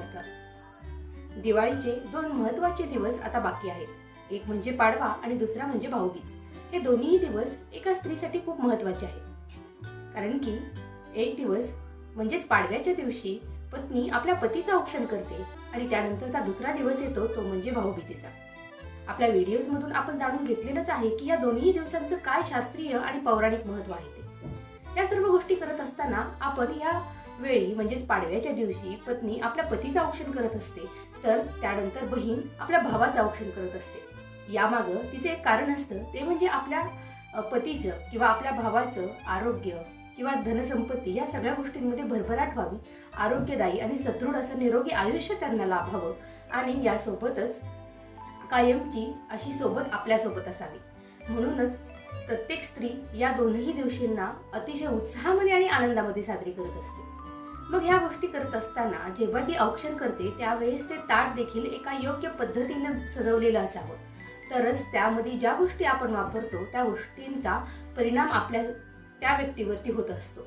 पदार्थ दिवाळीचे दोन महत्त्वाचे दिवस आता बाकी आहेत. एक म्हणजे पाडवा आणि दुसरा म्हणजे भाऊबीज. हे दोन्ही दिवस एका स्त्रीसाठी खूप महत्त्वाचे आहेत. कारण की एक दिवस म्हणजेच पाडव्याच्या दिवशी पत्नी आपल्या पतीचं औक्षण करते आणि त्यानंतरचा दुसरा दिवस येतो तो म्हणजे भाऊबीजेचा. आपल्या व्हिडिओज मधून आपण जाणून घेतलेलंच आहे की या दोन्ही दिवसांचं काय शास्त्रीय आणि पौराणिक महत्त्व आहे ते. या सर्व गोष्टी करत असताना आपण या वेळी म्हणजेच पाडव्याच्या दिवशी पत्नी आपल्या पतीचं औक्षण करत असते. तर त्यानंतर बहीण आपल्या भावाचं औक्षण करत असते. यामागं तिचे एक कारण असतं ते म्हणजे आपल्या पतीचं किंवा आपल्या भावाचं आरोग्य किंवा धनसंपत्ती या सगळ्या गोष्टींमध्ये भरभराट व्हावी. आरोग्यदायी आणि सदृढ असं निरोगी आयुष्य त्यांना लाभावं आणि यासोबतच कायमची अशी सोबत आपल्यासोबत असावी. म्हणूनच प्रत्येक स्त्री या दोनही दिवशींना अतिशय उत्साहामध्ये आणि आनंदामध्ये साजरी करत असते. मग ह्या गोष्टी करत असताना जेव्हा ती औक्षण करते त्यावेळेस ते ताट देखील एका योग्य पद्धतीने सजवलेलं असावं. तरच त्यामध्ये ज्या गोष्टी आपण वापरतो त्या गोष्टींचा परिणाम आपल्या त्या व्यक्तीवरती होत असतो.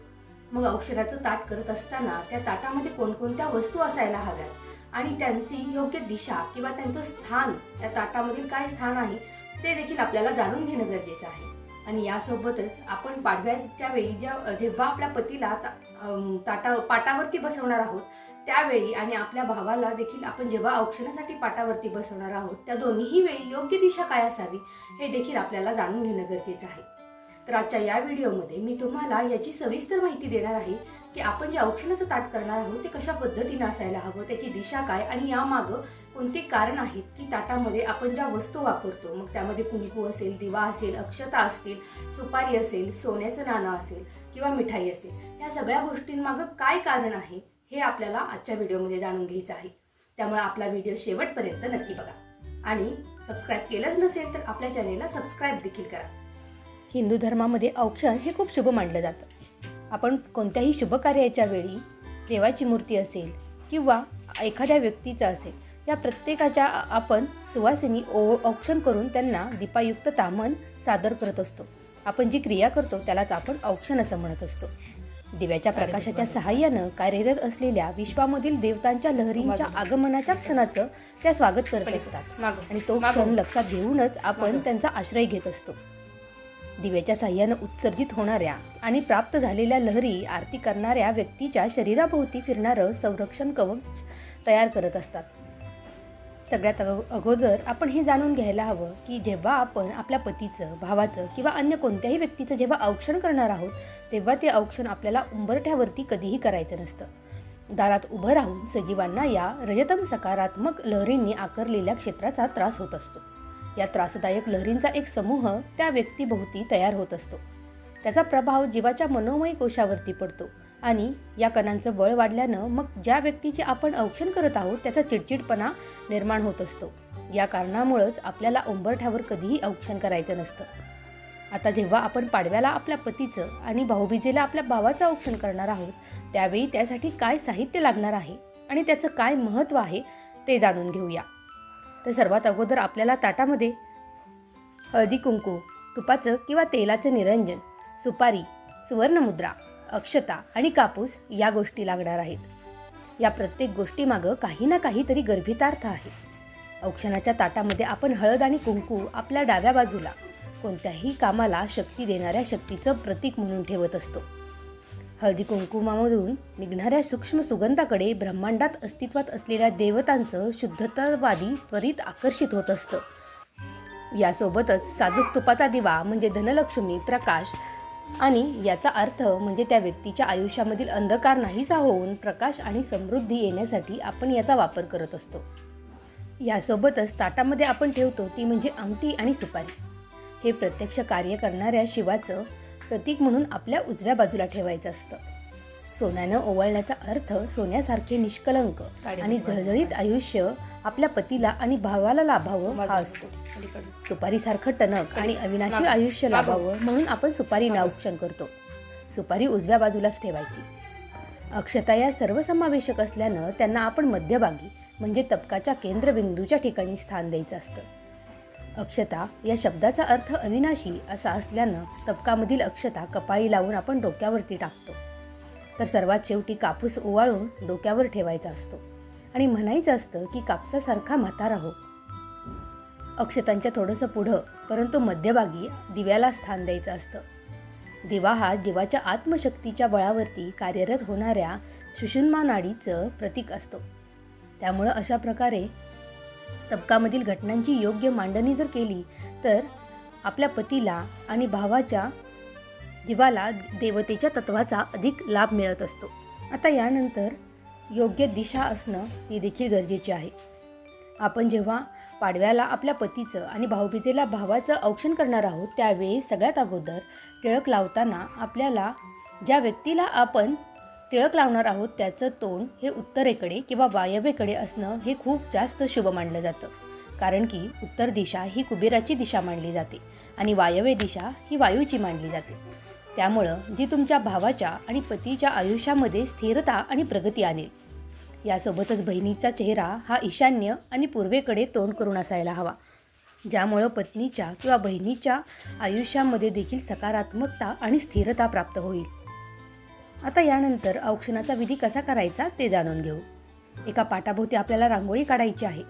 मग औषधाचं ताट करत असताना त्या ताटामध्ये कोणकोणत्या वस्तू असायला हव्यात? आणि त्यांची योग्य दिशा किंवा त्यांचं स्थान त्या ताटामधील काय स्थान आहे ते देखील आपल्याला जाणून घेणं गरजेचं आहे. आणि यासोबतच आपण पाडव्याच्या वेळी ज्या जेव्हा आपल्या पतीला ता- ताटा पाटावरती बसवणार आहोत. त्यावेळी आणि आपल्या भावाला देखील आपण जेव्हा औक्षणासाठी पाटावरती बसवणार आहोत त्या दोन्हीही वेळी योग्य दिशा काय असावी हे देखील आपल्याला जाणून घेणं गरजेचं आहे. तर आजच्या या व्हिडिओमध्ये मी तुम्हाला याची सविस्तर माहिती देणार आहे की आपण जे औक्षणाचं ताट करणार आहोत ते कशा पद्धतीनं असायला हवं त्याची दिशा काय आणि यामागं कोणते कारण आहेत की ताटामध्ये आपण ज्या वस्तू वापरतो मग त्यामध्ये कुंकू असेल दिवा असेल अक्षता असतील सुपारी असेल सोन्याचं नाणं असेल किंवा मिठाई असेल या सगळ्या गोष्टींमागं काय कारण आहे हे आपल्याला आजच्या व्हिडिओमध्ये जाणून घ्यायचं आहे. त्यामुळे आपला व्हिडिओ शेवटपर्यंत नक्की बघा. आणि सबस्क्राईब केलंच नसेल तर आपल्या चॅनेलला सबस्क्राईब देखील करा. हिंदू धर्मामध्ये औक्षण हे खूप शुभ मानलं जातं. आपण कोणत्याही शुभ कार्याच्या वेळी देवाची मूर्ती असेल किंवा एखाद्या व्यक्तीचं असेल या प्रत्येकाच्या आपण सुवासिनी ओ औक्षण करून त्यांना दीपायुक्त तामन सादर करत असतो. आपण जी क्रिया करतो त्यालाच आपण औक्षण असं म्हणत असतो. दिव्याच्या प्रकाशाच्या सहाय्यानं कार्यरत असलेल्या विश्वामधील देवतांच्या लहरींच्या आगमनाच्या क्षणाचं त्या स्वागत करत असतात. आणि तो क्षण लक्षात घेऊनच आपण त्यांचा आश्रय घेत असतो. दिव्याच्या साह्यानं उत्सर्जित होणाऱ्या आणि प्राप्त झालेल्या लहरी आरती करणाऱ्या व्यक्तीच्या शरीराभोवती फिरणारं संरक्षण कवच तयार करत असतात. सगळ्यात अगोदर आपण हे जाणून घ्यायला हवं की जेव्हा आपण आपल्या पतीचं भावाचं किंवा अन्य कोणत्याही व्यक्तीचं जेव्हा औक्षण करणार आहोत तेव्हा ते औक्षण आपल्याला उंबरठ्यावरती कधीही करायचं नसतं. दारात उभं राहून सजीवांना या रजतम सकारात्मक लहरींनी आकारलेल्या क्षेत्राचा त्रास होत असतो. या त्रासदायक लहरींचा एक समूह त्या व्यक्तीभोवती तयार होत असतो. त्याचा प्रभाव जीवाच्या मनोमय कोशावरती पडतो आणि या कणांचं बळ वाढल्यानं मग ज्या व्यक्तीचे आपण औक्षण करत आहोत त्याचा चिडचिडपणा निर्माण होत असतो. या कारणामुळंच आपल्याला उंबरठ्यावर कधीही औक्षण करायचं नसतं. आता जेव्हा आपण पाडव्याला आपल्या पतीचं आणि भाऊबीजेला आपल्या भावाचं औक्षण करणार आहोत त्यावेळी त्यासाठी काय साहित्य लागणार आहे आणि त्याचं काय महत्त्व आहे ते जाणून घेऊया. तर सर्वात अगोदर आपल्याला ताटामध्ये हळदी कुंकू तुपाचं किंवा तेलाचं निरंजन सुपारी सुवर्णमुद्रा अक्षता आणि कापूस या गोष्टी लागणार आहेत. या प्रत्येक गोष्टीमागं काही ना काहीतरी गर्भितार्थ आहे. औक्षणाच्या ताटामध्ये आपण हळद आणि कुंकू आपल्या डाव्या बाजूला कोणत्याही कामाला शक्ती देणाऱ्या शक्तीचं प्रतीक म्हणून ठेवत असतो. हळदी कुंकुमामधून निघणाऱ्या सूक्ष्म सुगंधाकडे ब्रह्मांडात अस्तित्वात असलेल्या देवतांचं शुद्धतावादी त्वरित आकर्षित होत असतं. यासोबतच साजूक तुपाचा दिवा म्हणजे धनलक्ष्मी प्रकाश आणि याचा अर्थ म्हणजे त्या व्यक्तीच्या आयुष्यामधील अंधकार नाहीसा होऊन प्रकाश आणि समृद्धी येण्यासाठी आपण याचा वापर करत असतो. यासोबतच ताटामध्ये आपण ठेवतो ती म्हणजे अंगठी आणि सुपारी. हे प्रत्यक्ष कार्य करणाऱ्या शिवाचं प्रतीक म्हणून आपल्या उजव्या बाजूला ठेवायचं असतं. सोन्यानं ओवाळण्याचा अर्थ सोन्यासारखे निष्कलंक आणि झळझळीत आयुष्य आपल्या पतीला आणि भावाला लाभावं हा असतो. सुपारीसारखं टणक आणि अविनाशी आयुष्य लाभावं म्हणून आपण सुपारी औक्षण करतो. सुपारी उजव्या बाजूलाच ठेवायची. अक्षता या सर्वसमावेशक असल्यानं त्यांना आपण मध्यभागी म्हणजे तबकाच्या केंद्रबिंदूच्या ठिकाणी स्थान द्यायचं असतं. अक्षता या शब्दाचा अर्थ अविनाशी असा असल्यानं तबकामधील अक्षता कपाळी लावून आपण डोक्यावरती टाकतो. तर सर्वात शेवटी कापूस ओवाळून डोक्यावर ठेवायचा असतो आणि म्हणायचं असतं की कापसासारखा म्हातारा हो. अक्षतांच्या थोडंसं पुढं परंतु मध्यभागी दिव्याला स्थान द्यायचं असतं. दिवा हा जीवाच्या आत्मशक्तीच्या बळावरती कार्यरत होणाऱ्या सुषुम्ना नाडीचं प्रतीक असतो. त्यामुळं अशा प्रकारे तबकामधील घटनांची योग्य मांडणी जर केली तर आपल्या पतीला आणि भावाच्या जीवाला देवतेच्या तत्वाचा अधिक लाभ मिळत असतो. आता यानंतर योग्य दिशा असणं ती देखील गरजेची आहे. आपण जेव्हा पाडव्याला आपल्या पतीचं आणि भाऊबीजेला भावाचं औक्षण करणार आहोत त्यावेळी सगळ्यात अगोदर टिळक लावताना आपल्याला ज्या व्यक्तीला आपण टिळक लावणार आहोत त्याचं तोंड हे उत्तरेकडे किंवा वायव्येकडे असणं हे खूप जास्त शुभ मानलं जातं. कारण की उत्तर दिशा ही कुबेराची दिशा मानली जाते आणि वायव्य दिशा ही वायूची मानली जाते. त्यामुळं जी तुमच्या भावाच्या आणि पतीच्या आयुष्यामध्ये स्थिरता आणि प्रगती आणेल. यासोबतच बहिणीचा चेहरा हा ईशान्य आणि पूर्वेकडे तोंड करून असायला हवा. ज्यामुळं पत्नीच्या किंवा बहिणीच्या आयुष्यामध्ये देखील सकारात्मकता आणि स्थिरता प्राप्त होईल. आता यानंतर औक्षणाचा विधी कसा करायचा ते जाणून घेऊ. एका पाटाभोवती आपल्याला रांगोळी काढायची आहे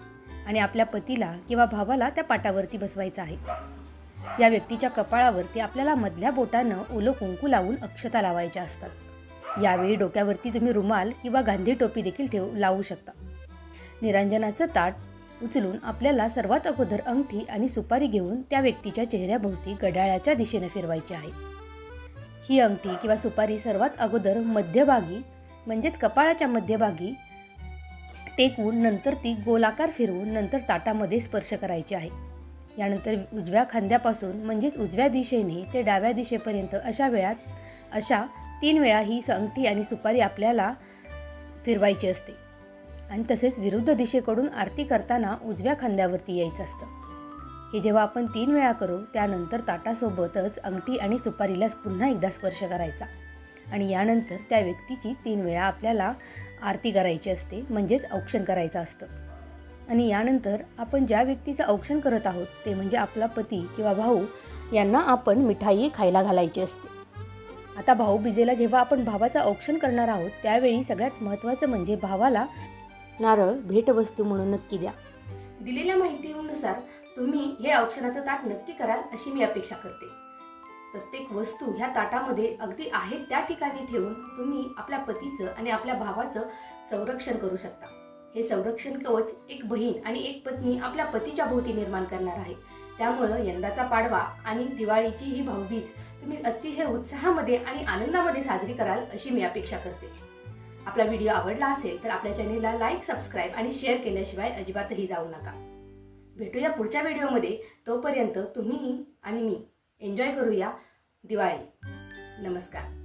आणि आपल्या पतीला किंवा भावाला त्या पाटावरती बसवायचं आहे. या व्यक्तीच्या कपाळावरती आपल्याला मधल्या बोटानं ओलं कुंकू लावून अक्षता लावायच्या असतात. यावेळी डोक्यावरती तुम्ही रुमाल किंवा गांधी टोपी देखील ठेवू लावू शकता. निरांजनाचं ताट उचलून आपल्याला सर्वात अगोदर अंगठी आणि सुपारी घेऊन त्या व्यक्तीच्या चेहऱ्याभोवती गडाळ्याच्या दिशेने फिरवायची आहे. ही अंगठी किंवा सुपारी सर्वात अगोदर मध्यभागी म्हणजेच कपाळाच्या मध्यभागी टेकवून नंतर ती गोलाकार फिरवून नंतर ताटामध्ये स्पर्श करायची आहे. यानंतर उजव्या खांद्यापासून म्हणजेच उजव्या दिशेने ते डाव्या दिशेपर्यंत अशा वेळात अशा तीन वेळा ही अंगठी आणि सुपारी आपल्याला फिरवायची असते. आणि तसेच विरुद्ध दिशेकडून आरती करताना उजव्या खांद्यावरती यायचं असतं. हे जेव्हा आपण तीन वेळा करू त्यानंतर ताटासोबतच अंगठी आणि सुपारीला पुन्हा एकदा स्पर्श करायचा. आणि यानंतर त्या व्यक्तीची तीन वेळा आपल्याला आरती करायची असते म्हणजेच औक्षण करायचं असतं. आणि यानंतर आपण ज्या व्यक्तीचं औक्षण करत आहोत ते म्हणजे आपला पती किंवा भाऊ यांना आपण मिठाई खायला घालायची असते. आता भाऊ बिजेला जेव्हा आपण भावाचं औक्षण करणार आहोत त्यावेळी सगळ्यात महत्त्वाचं म्हणजे भावाला नारळ भेटवस्तू म्हणून नक्की द्या. दिलेल्या माहितीनुसार तुम्ही हे औक्षणाचं ताट नक्की कराल अशी मी अपेक्षा करते. प्रत्येक वस्तू ह्या ताटामध्ये अगदी आहे त्या ठिकाणी ठेवून तुम्ही आपल्या पतीचं आणि आपल्या भावाचं संरक्षण करू शकता. हे संरक्षण कवच एक बहीण आणि एक पत्नी आपल्या पतीच्या भोवती निर्माण करणार आहे. त्यामुळं यंदाचा पाडवा आणि दिवाळीची ही भाऊबीज तुम्ही अतिशय उत्साहामध्ये आणि आनंदामध्ये साजरी कराल अशी मी अपेक्षा करते. आपला व्हिडिओ आवडला असेल तर आपल्या चॅनेलला लाईक सबस्क्राईब आणि शेअर केल्याशिवाय अजिबातही जाऊ नका. भेटूया पुढच्या व्हिडिओमध्ये. तोपर्यंत तुम्ही आणि मी एन्जॉय करूया दिवाळी. नमस्कार.